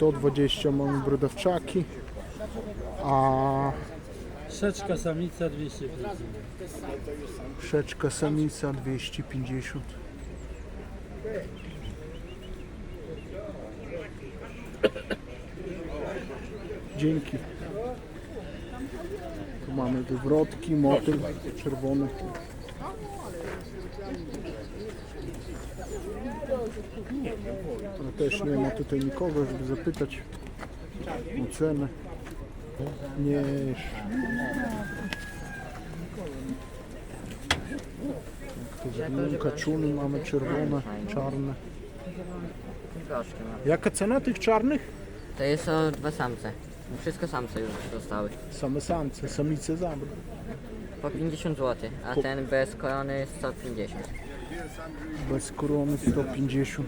120 mamy brodawczaki, a Szeczka samica 200%. Szeczka samica 250. Dzięki. Tu mamy wywrotki, motyl czerwony. Ale też nie ma tutaj nikogo, żeby zapytać o cenę. Nie, Tu kaczuny mamy czerwone, czarne. Jaka cena tych czarnych? To jest o dwa samce. Wszystko samce już zostały. Same samce, samice zabrał. Po 50 zł, a Po- ten bez korony 150. Bez korony 150.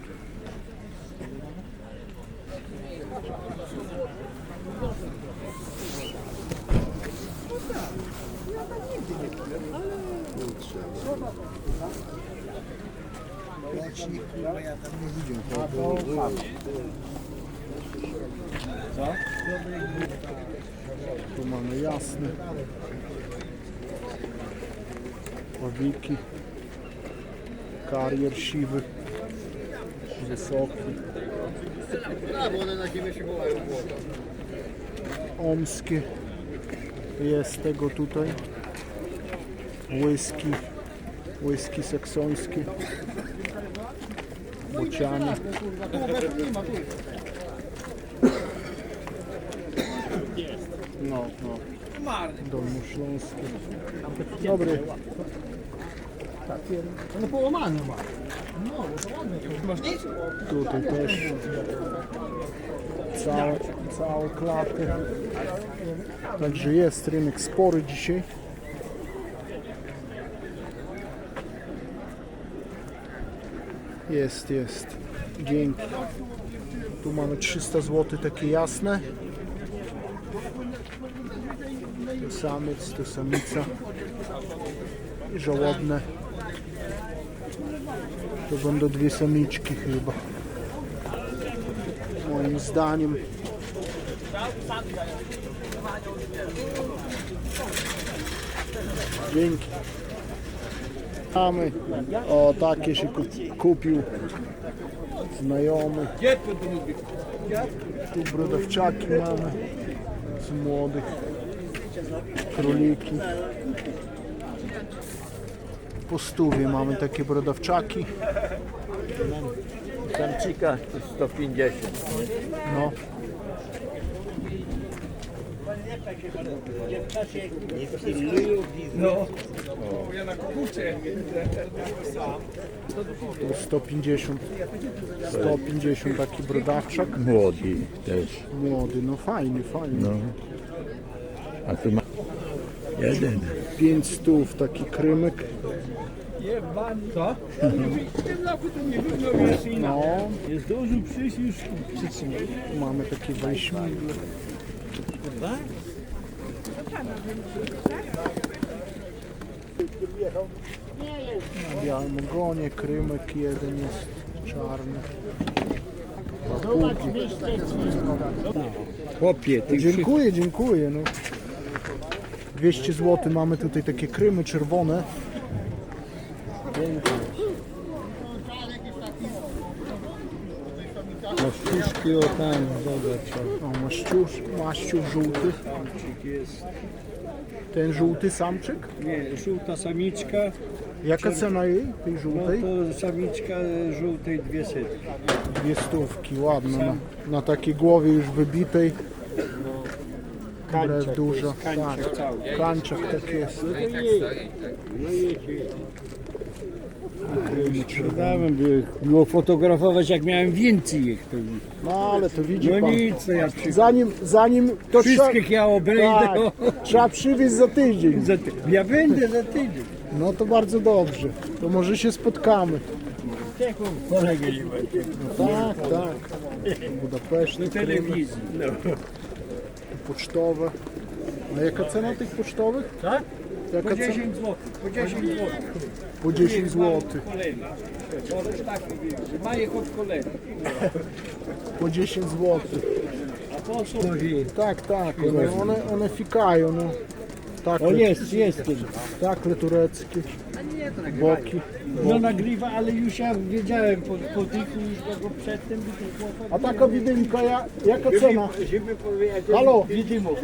Tu mamy jasne. Ławiki. Karier siwy. Wysoki. Omskie. Jest tego tutaj. Whisky. Whisky saksońskie. Bociany. No, no. Dolny Śląski. Dobry. No połamane ma. Tutaj też całe, całe klapy. Także jest rynek spory dzisiaj. Jest, jest. Dzięki. Tu mamy 300 zł takie jasne. To samiec, to samica. I żałobne. To będą dwie samiczki chyba. Moim zdaniem. Dzięki. Mamy. O, takie się kup- kupił znajomy. Tu brodawczaki mamy z młodych. Króliki. Po stówie mamy takie brodawczaki. Samcika 150. No. Tu 150. 150 taki brodawczak. Młody też. Młody, no fajny, fajny. No. A tu ma jeden. 5 stów taki krymek. Co? No, Nie zdążył przyjść już przytrzymać. tu mamy takie wejśmidle. Na białym ogonie krymek jeden jest czarny. Chłopie, ty Dziękuję, dziękuję. No. 200 zł mamy tutaj takie krymy czerwone. Maściuszki o tam, zobacz. O, maściusz, maściusz żółty. Jest. Ten żółty samczyk. Nie, żółta samiczka, Jaka cena jej, tej no żółtej? to samiczka żółtej dwie setki. Dwie stówki, ładna. Na, na takiej głowie już wybitej. Brew duża. kanciak Tak, kanciak tak jest. Krymy czerwone. Dałem by było fotografować jak miałem więcej ich. To... No ale to widzi No pan. nic, to ja przy... Zanim, zanim to trzeba, wszystkich ja obejdę. tak, no. trzeba przywieźć za tydzień. Za ty... Ja będę za tydzień. No to bardzo dobrze. To może się spotkamy. Taką kolegę nie będzie. Tak, tak. Budapeszty, Do telewizji. No. Pocztowe. A jaka cena tych pocztowych? Tak? Jaka Po cena? 10 zł. Po 10 zł. Po 10 zł. Kolejny. Możesz tak powiedzieć, że ma ich od kolegi. Po 10 zł. Tak, tak, one, one, one fikają, no. Tak, O jest, jest. ten. takle tureckie, boki. No nagrywa, ale już ja wiedziałem po, po tyku już go przedtem. A taka widynka, ja, jaka cena? Halo? widymów.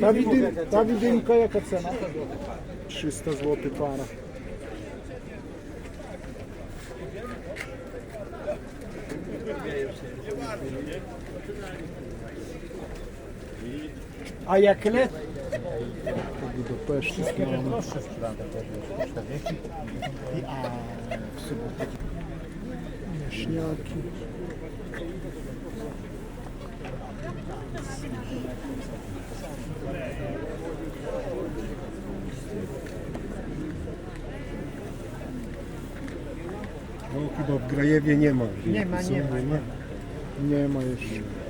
Ta, widy, ta widynka jaka cena? 300 zł para. A jak le? Budapesztu mamy. Śniaki. No chyba w Grajewie nie ma. Nie ma, nie ma. Nie ma jeszcze.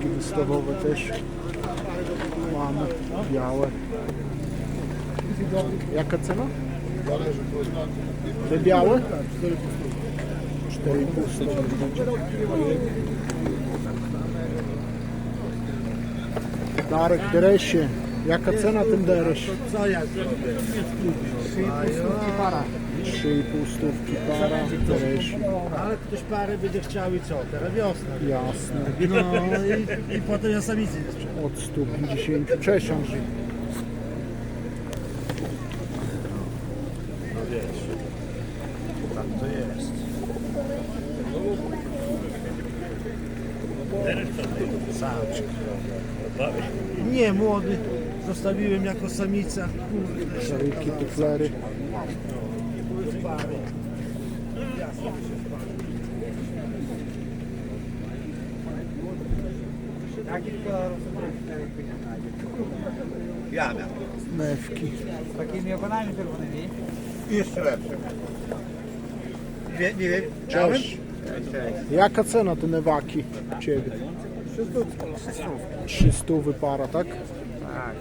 Niemieckie wystawowe też mamy, białe. Jaka cena? Te białe? 4,5 stówki. Darek, deresie. Jaka cena ten deresz? Co ja 3,5 stówki para, deresi. Ale ktoś parę będzie chciał i co? Teraz wiosna. Jasne. No i, i potem ja samicy nie sprzedam. Od 150 Czesiąż. No wiesz. Tak to jest. Samczyk. Nie, młody. Zostawiłem jako samica. Kurde, Szariki, tuflery. Ja miałem. Mewki. Takimi ogonami czerwonymi? Jeszcze lepsze. Nie, nie wiem. Cześć. Jaka cena te newaki u Ciebie? 300 para, tak? Tak.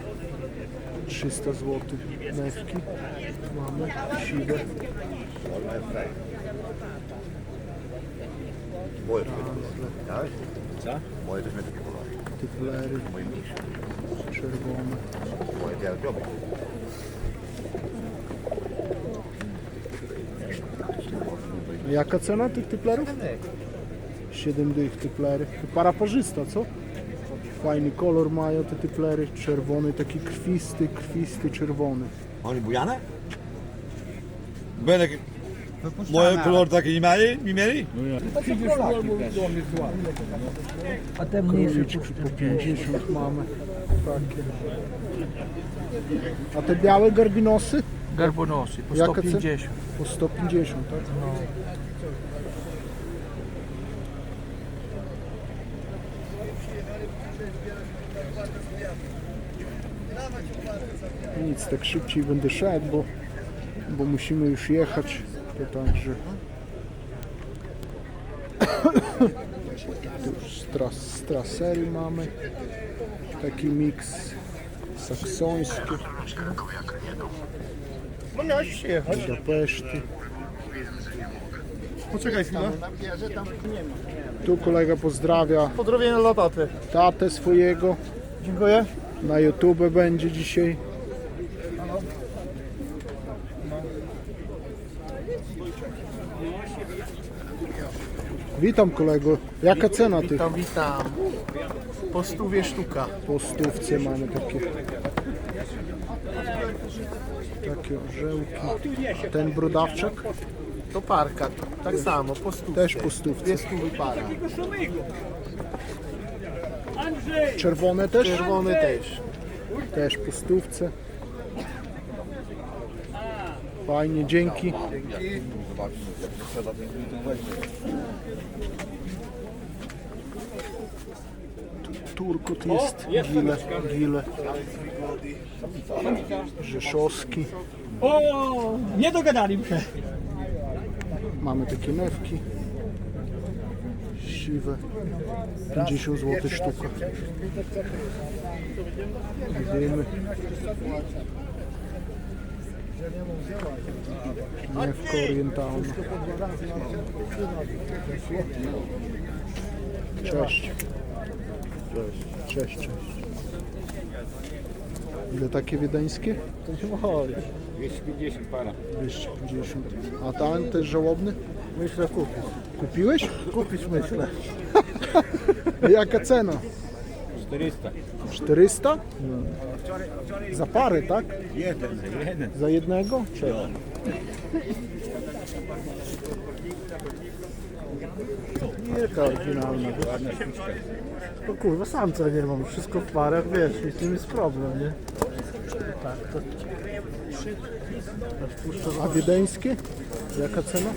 300 zł mewki. Mamy siwe. Moje też tak? Co? Moje też mnie kolory. Tuflery Moje mniejsze. czerwone. Moje białe białe. Jaka cena tych typlerów? 7 dych typlery. To para parzysta, co? Fajny kolor mają te typlery. Czerwony, taki krwisty, krwisty, czerwony. Oni bujane? Będę... Moje kolory takie nie mieli? Nie mieli? Króliczki po 50 mamy. A te białe garbinosy? Garbonosy po Jaka cena? 150. Po 150, tak? Nic, tak szybciej będę szedł, bo, bo musimy już jechać. To także. Tu już strasery mamy. Taki miks saksoński. Budapeszty. Poczekaj chwilę. Tu kolega pozdrawia Pozdrowienia dla taty. tatę swojego. Dziękuję. Na YouTube będzie dzisiaj. Witam kolego. Jaka cena tych? Witam, witam. Po stówie sztuka. Po stówce mamy takie. Takie orzełki. Ten brodawczak? To parka. Tak samo, po stówce. Też po stówce. Dwie stówy para. Czerwone też? Czerwony też. Też po stówce. Fajnie, dzięki. Turkot jest, gile, gile. Rzeszowski. O, nie dogadali się. Mamy takie newki. Siwe. 50 zł sztuka. Widzimy. Mewko orientalna. Cześć. Cześć, cześć. Ile takie wiedeńskie? To nie może. 250 para. 250. A ten też żałobny? Myślę kupić. Kupiłeś? Kupić myślę. Jaka cena? 400. 400? Za parę, tak? Jeden, jeden. Za jednego? Czy? Wielka oryginalna. Ładna sztuczka. No kurwa, samca nie mam. Wszystko w parach, wiesz, i z tym jest problem, nie? Tak, to... Puszczę A wiedeńskie? Jaka cena?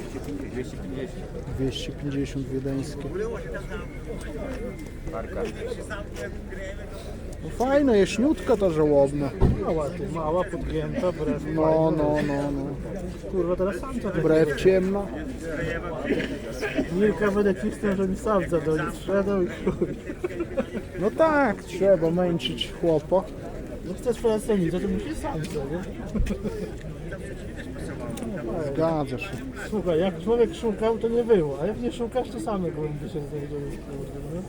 250 wiedeńskie. No fajna, jaśniutka ta żałobna. Mała, ty, mała, podgięta, brew. No, no, no, no. Kurwa, teraz samca będzie. Brew ciemna. Milka będę cisnął, że mi samca do nich sprzedał i chuj. No tak, trzeba męczyć chłopa. No chcesz samicę, to musisz samca, nie? Zgadza się. Słuchaj, jak człowiek szukał, to nie było, a jak nie szukasz, to same gołębie się znajdują. kurde, nie?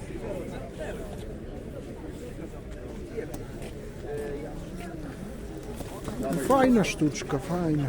Fajna sztuczka, fajna.